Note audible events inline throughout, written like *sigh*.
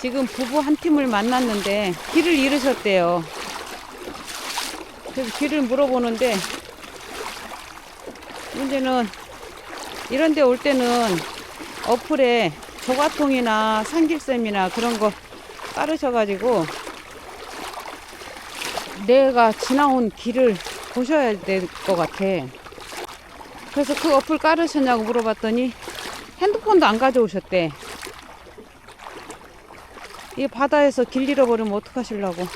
지금 부부 한 팀을 만났는데 길을 잃으셨대요. 그래서 길을 물어보는데 문제는 이런 데 올 때는 어플에 조가통이나 상길샘이나 그런 거 깔으셔가지고 내가 지나온 길을 보셔야 될 것 같아. 그래서 그 어플 깔으셨냐고 물어봤더니 핸드폰도 안 가져오셨대. 이 바다에서 길 잃어버리면 어떡하실라고.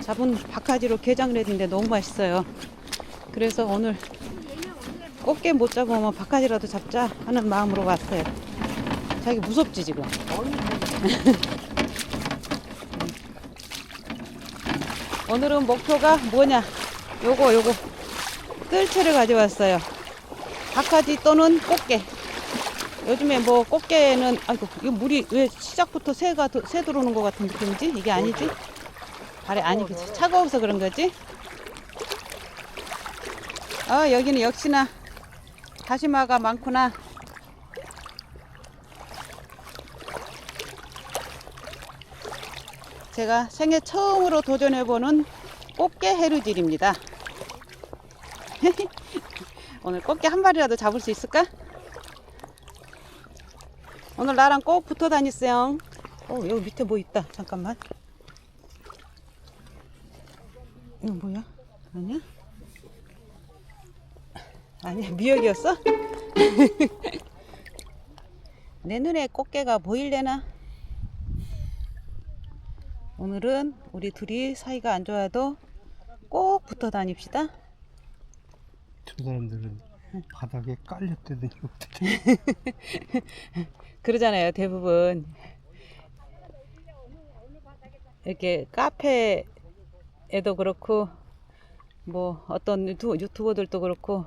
잡은 바카지로 게장을 했는데 너무 맛있어요. 그래서 오늘 꽃게 못 잡으면 바카지라도 잡자 하는 마음으로 왔어요. 자기 무섭지 지금? *laughs* 오늘은 목표가 뭐냐? 요거 요거 뜰채를 가져왔어요. 바카지 또는 꽃게. 요즘에 뭐 꽃게는 아이고 이 물이 왜 시작부터 새가 도- 새 들어오는 것 같은 느낌이지? 이게 아니지? 발에 아니겠지? 차가워서 그런 거지? 아 여기는 역시나 다시마가 많구나. 제가 생애 처음으로 도전해보는 꽃게 해루질입니다. *laughs* 오늘 꽃게 한 마리라도 잡을 수 있을까? 오늘 나랑 꼭 붙어 다니세요. 어, 여기 밑에 뭐 있다. 잠깐만. 이거 뭐야? 아니야? 아니야, 미역이었어? *laughs* 내 눈에 꽃게가 보일래나? 오늘은 우리 둘이 사이가 안 좋아도 꼭 붙어 다닙시다. 저 사람들은 바닥에 깔렸대더니 어떻게 *laughs* 그러잖아요, 대부분. 이렇게 카페에도 그렇고, 뭐 어떤 유튜, 유튜버들도 그렇고,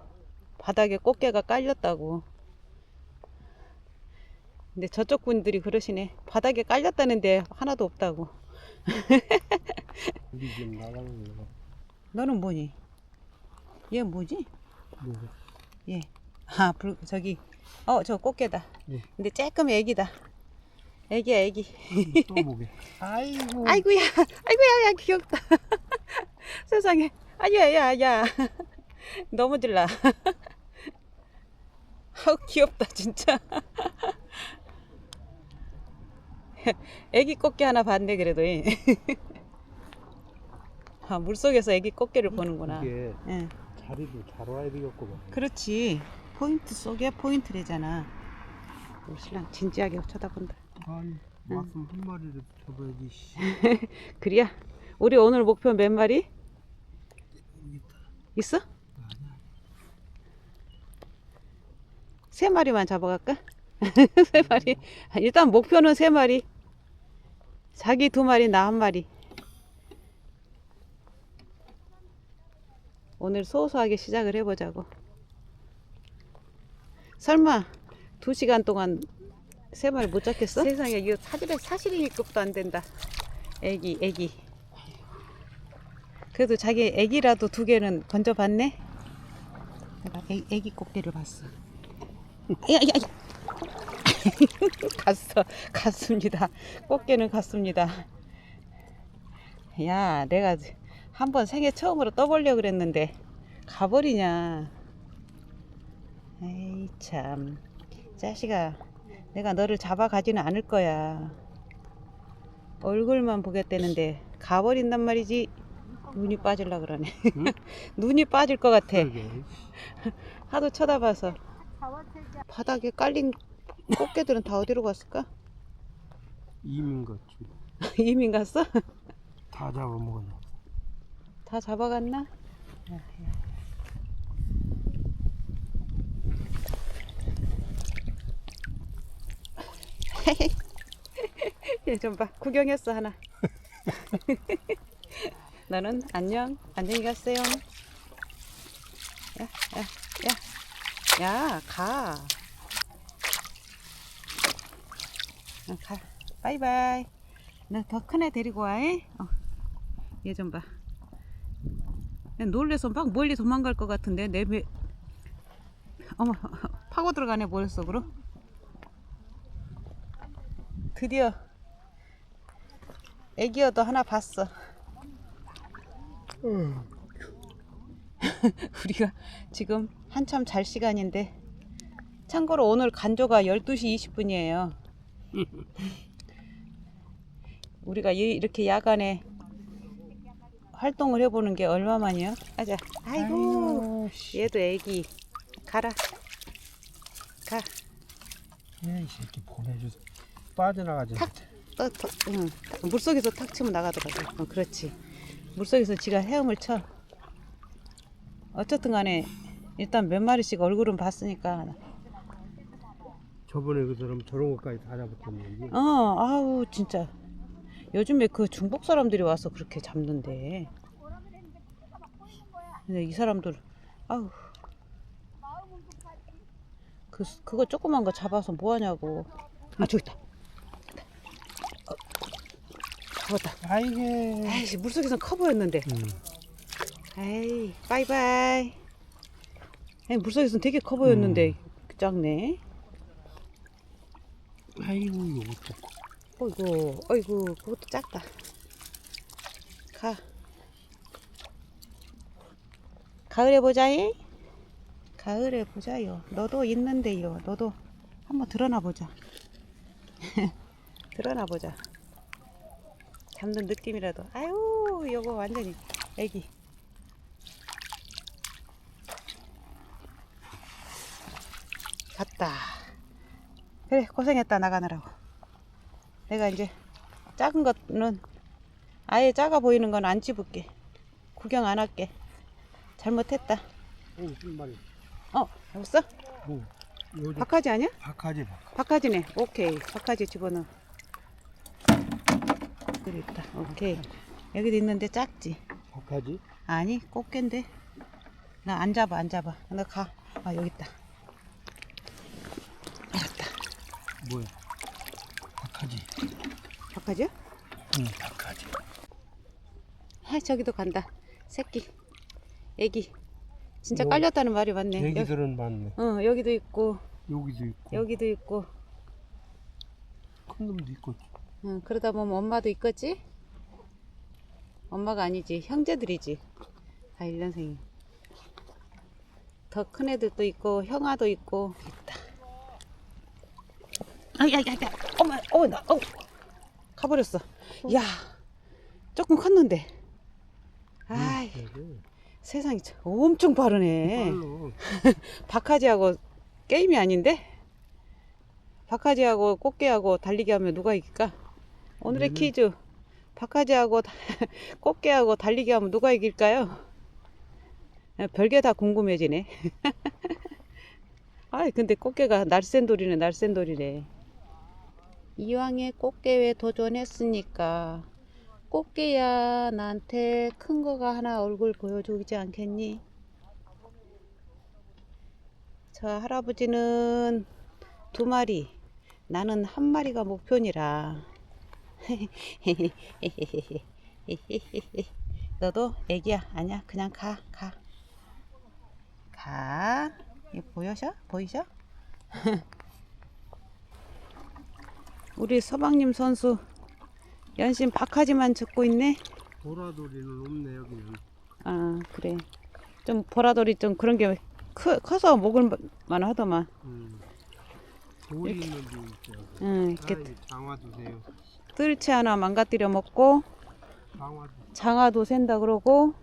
바닥에 꽃게가 깔렸다고. 근데 저쪽 분들이 그러시네. 바닥에 깔렸다는데 하나도 없다고. 너는 뭐니? 얘 뭐지? 뭐, 예. 아, 불, 저기, 어, 저 꽃게다. 예. 근데 조금 애기다. 애기야, 애기. 또 보게 *laughs* 아이고 아이고야, 아이고야, 야, 귀엽다. *laughs* 세상에. 아야, 야, 야. 너무 질라. *laughs* 아우, 귀엽다, 진짜. 애기 꽃게 하나 봤네, 그래도. 아, 물속에서 애기 꽃게를 보는구나. 이게 예. 자리도 잘 와야 되겠구만 그렇지. 포인트 속에 포인트래잖아. 우리 신랑 진지하게 쳐다본다. 아니 왔으면 한 마리를 잡아야지 씨. *laughs* 그래야. 우리 오늘 목표 몇 마리? 있어? 세 마리만 잡아갈까? *laughs* 세 마리. 일단 목표는 세 마리. 자기 두 마리, 나 한 마리. 오늘 소소하게 시작을 해보자고. 설마 두 시간 동안 세 마리 못 잡겠어? 세상에 이거 사실은 사실이 급도 안 된다. 애기, 애기. 그래도 자기 애기라도 두 개는 건져봤네. 내가 애, 애기 꽃게를 봤어. 야, 야, 야. *laughs* 갔어, 갔습니다. 꽃게는 갔습니다. 야, 내가 한번 생애 처음으로 떠보려 그랬는데 가버리냐. 에이 참, 자식아, 내가 너를 잡아 가지는 않을 거야. 얼굴만 보겠다는데 가버린단 말이지. 눈이 빠질라 그러네. 응? *laughs* 눈이 빠질 것 같아. *laughs* 하도 쳐다봐서. 바닥에 깔린 꽃게들은 다 어디로 갔을까? 이민 같지 *laughs* 이민 갔어? 다 잡아먹었나 다 잡아갔나? 야, 야. 얘좀 봐. 구경했어, 하나. *laughs* 너는 안녕. 안녕히 가세요. 야, 야, 야. 야, 가. 어, 가. 바이바이. 나 더 큰 애 데리고 와. 에? 어. 얘 좀 봐. 놀래서 막 멀리 도망갈 것 같은데 내 배... 어머 *laughs* 파고 들어가네 머릿 속으로 드디어 애기여도 하나 봤어. *laughs* 우리가 지금 한참 잘 시간인데 참고로 오늘 간조가 12시 20분이에요. *laughs* 우리가 이- 이렇게 야간에 활동을 해보는 게 얼마만이요? 아자, 아이고, 얘도 애기. 가라. 가. 에이 새끼 보내줘서 빠져나가지. 탁. 떠, 떠, 응. 물 속에서 탁 치면 나가더라고. 어, 그렇지. 물 속에서 지가 헤엄을 쳐. 어쨌든 간에 일단 몇 마리씩 얼굴은 봤으니까. 저번에 그 사람 저런 것까지 다 잡았던 어, 아우, 진짜. 요즘에 그 중복 사람들이 와서 그렇게 잡는데. 근데 이 사람들, 아우. 그, 그거 조그만 거 잡아서 뭐 하냐고. 아, 저기 있다. 어, 잡았다. 아이게. 아이씨, 물속에선 커 보였는데. 응. 아이, 바이바이. 아이, 물속에선 되게 커 보였는데, 작네. 아이고 이거 어떡해. 어이구, 어이구, 그것도 작다. 가. 가을에 보자이. 가을에 보자요. 너도 있는데요. 너도 한번 드러나 보자. *laughs* 드러나 보자. 잡는 느낌이라도. 아유, 요거 완전히 애기. 갔다. 그래, 고생했다, 나가느라고. 내가 이제 작은 거는 아예 작아 보이는 건 안 집을게. 구경 안 할게. 잘못했다. 오, 한 마리. 어, 잡았어? 오, 요즘 박하지 아니야? 박하지 박. 박하지네. 오케이. 박하지 집어넣어. 여기 있다. 오케이. 여기도 있는데 작지? 박하지? 아니, 꽃게인데. 나 안 잡아, 안 잡아. 너 가. 아, 여기 있다. 알았다. 뭐야? 박하지. 박하지야? 응, 박하지. 아, 저기도 간다. 새끼. 애기. 진짜 뭐, 깔렸다는 말이 맞네. 애기들은 많네. 어, 여기도 있고, 여기도 있고. 여기도 있고. 큰 놈도 있고. 응, 그러다 보면 엄마도 있겠지? 엄마가 아니지. 형제들이지. 다 1년생이. 더 큰 애들도 있고, 형아도 있고. 있다. 아, 야, 야, 야. 어머, 어, 나, 어. 가버렸어. 야, 조금 컸는데. 아이, 응, 세상이 참 엄청 빠르네. *laughs* 박하지하고 게임이 아닌데? 박하지하고 꽃게하고 달리기 하면 누가 이길까? 오늘의 얘는- 퀴즈. 박하지하고 다- *laughs* 꽃게하고 달리기 하면 누가 이길까요? 별게 다 궁금해지네. *laughs* 아이, 근데 꽃게가 날쌘돌이네, 날쌘돌이네. 이왕에 꽃게회 도전했으니까 꽃게야 나한테 큰 거가 하나 얼굴 보여주지 않겠니? 저 할아버지는 두 마리, 나는 한 마리가 목표니라. *laughs* 너도 애기야? 아니야, 그냥 가, 가. 가. 이 보여셔? 보이셔? *laughs* 우리 서방님 선수 연신 박하지만 듣고 있네. 보라돌이는 없네 여기는. 아 그래. 좀 보라돌이 좀 그런 게 크, 커서 먹을 만 하더만. 음. 돌이 있는 데 있죠. 응, 이렇게 장화 주세요. 뜰채 하나 망가뜨려 먹고 장화 주. 장화도 샌다 그러고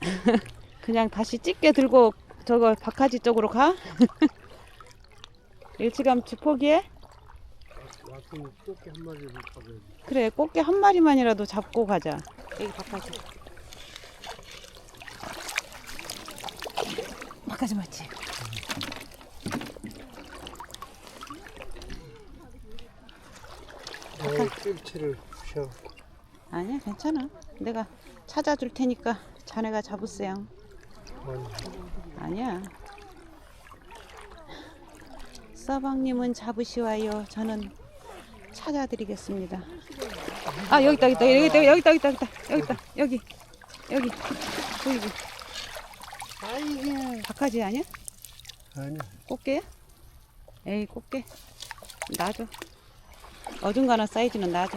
*laughs* 그냥 다시 찌개 들고 저거 박하지 쪽으로 가? *laughs* 일찌감치 포기해? 왔으면 꽃게 한 마리를 잡아야지. 그래 꽃게 한 마리만이라도 잡고 가자 여기 박하지 박하지 맞지? 어, 뜰채를 부셔. 아니야 괜찮아 내가 찾아줄 테니까 자네가 잡으세요 아니, 아니야. 서방님은 잡으시와요. 저는 찾아드리겠습니다. 아 여기 있다 여기 있다 여기 있다 여기 있다 여기 있다 여기 있다 여기 여기 보이지? 아이게. 박하지 아니야? 아니야. 꽃게야? 에이 꽃게 놔줘. 어중간한 사이즈는 놔줘.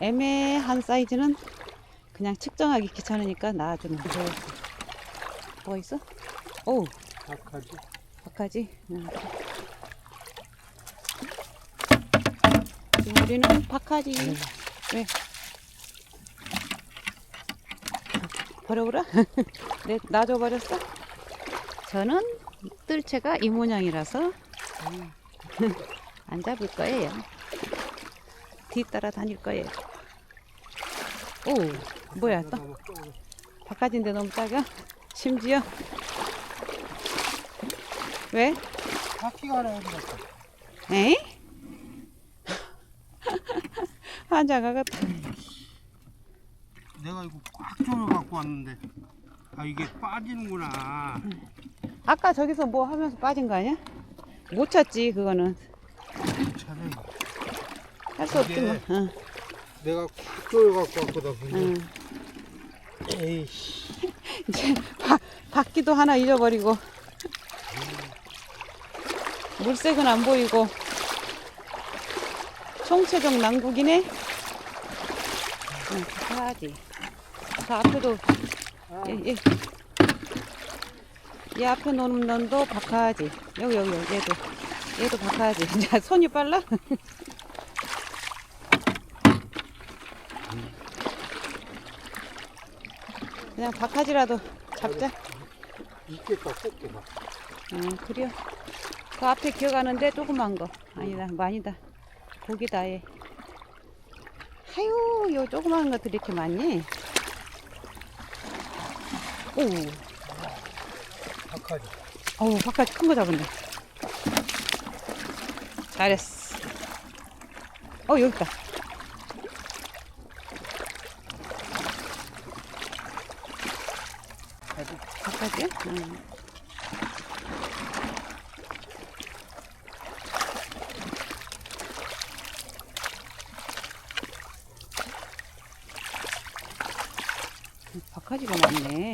애매한 사이즈는 그냥 측정하기 귀찮으니까 놔주는 거. 뭐가 있어? 오, 박하지. 박하지? 응. 지금 우리는 박하지. 왜? 버려보라? *laughs* 네, 놔줘버렸어? 저는 뜰채가 이 모양이라서 *laughs* 안 잡을 거예요. 뒤따라 다닐 거예요. 오, 뭐야, 또? 바깥인데 너무 작아? 심지어? 왜? 바퀴가 하나 어디 갔어? 에이? 환자가 같다. 내가 이거 꽉 조여 갖고 왔는데. 아 이게 빠지는구나. 아까 저기서 뭐 하면서 빠진 거 아니야? 못 찾지, 그거는. 차라리 할수 없지, 뭐. 이게- 응, 내가 꽉 조여 갖고 왔거든. 응. 에이씨. *laughs* 이제 바, 바퀴도 하나 잊어버리고 물색은 안 보이고 총체적 난국이네. 응, 가야지. 저 앞에도 아, 예, 예. 이 앞에 놓는 넌도 박하지. 여기 여기 여기 얘도 얘도 박하지. *laughs* 자 손이 빨라? *laughs* 그냥 박하지라도 잡자. 있겠다 꽃게가. 응, 그래요. 그 앞에 기어가는데 조그만 거. 아니다, 많이다. 고기다, 얘. 하유, 요 조그만 것들이 이렇게 많니? 오, 박하지. 어우, 바깥 큰거 잡았네. 잘했어. 어, 여기 있다. 아주 바깥이야? 응. 바카지가 많네.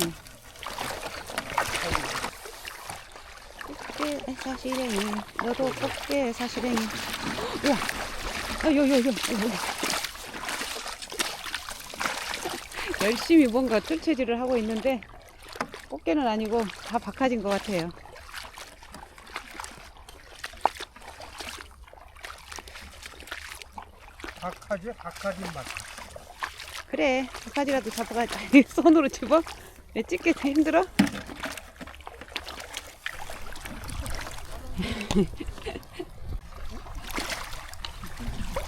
꽃게 사시랭이, 너도 꽃게 사시랭이. 야, 아, 요, 요, 요, 요, 요. *laughs* 열심히 뭔가 뜰채질을 하고 있는데 꽃게는 아니고 다 박하진 것 같아요. 박하지? 박하지 맛. 그래, 박하지라도 잡아가자. *laughs* 손으로 집어? 내 찍기 힘들어? *laughs*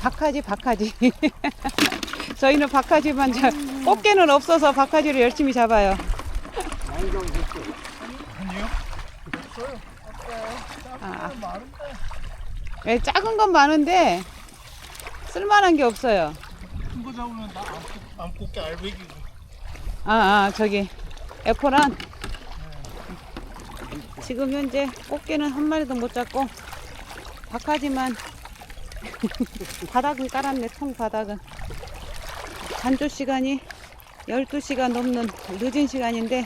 박하지, 박하지. *laughs* 저희는 박하지만 자, 꽃게는 없어서 박하지를 열심히 잡아요. 아, 예, 작은 건 많은데 쓸만한 게 없어요. 큰 거 잡으면 나안 뽑게 알배기고. 아, 아 저기 에포란? 지금 현재 꽃게는 한 마리도 못 잡고 박하지만 *laughs* 바닥은 깔았네 통 바닥은. 간조 시간이 12시간 넘는 늦은 시간인데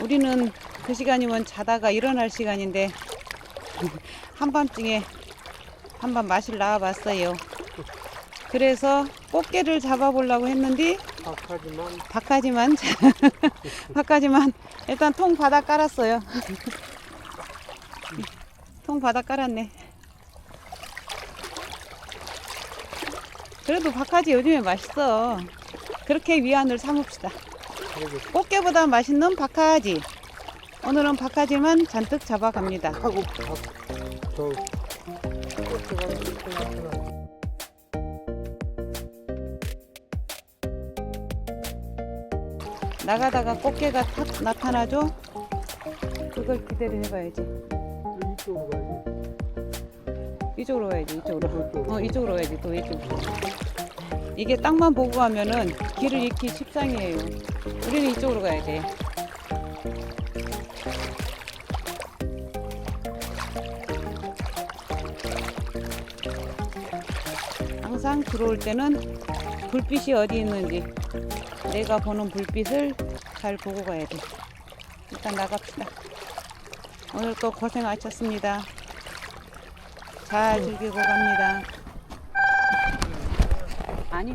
우리는 그 시간이면 자다가 일어날 시간인데 *laughs* 한밤중에 한밤 마실 나와봤어요 그래서 꽃게를 잡아보려고 했는데 박하지만 박하지만 *laughs* 박하지만 일단 통 바닥 깔았어요. *laughs* 통 바닥 깔았네. 그래도 박하지 요즘에 맛있어. 그렇게 위안을 삼읍시다. 꽃게보다 맛있는 박하지. 오늘은 박하지만 잔뜩 잡아갑니다. 하고 박. 저 나. 나가다가 꽃게가 탁 나타나죠? 그걸 기대를 해봐야지. 이쪽으로 가야지. 이쪽으로 가야지, 이쪽으로. 어, 이쪽으로 가야지, 또 이쪽으로. 이게 땅만 보고 가면은 길을 잃기 십상이에요. 우리는 이쪽으로 가야 돼. 항상 들어올 때는 불빛이 어디 있는지 내가 보는 불빛을 잘 보고 가야 돼. 일단 나갑시다. 오늘 또 고생하셨습니다. 잘 즐기고 갑니다. 아니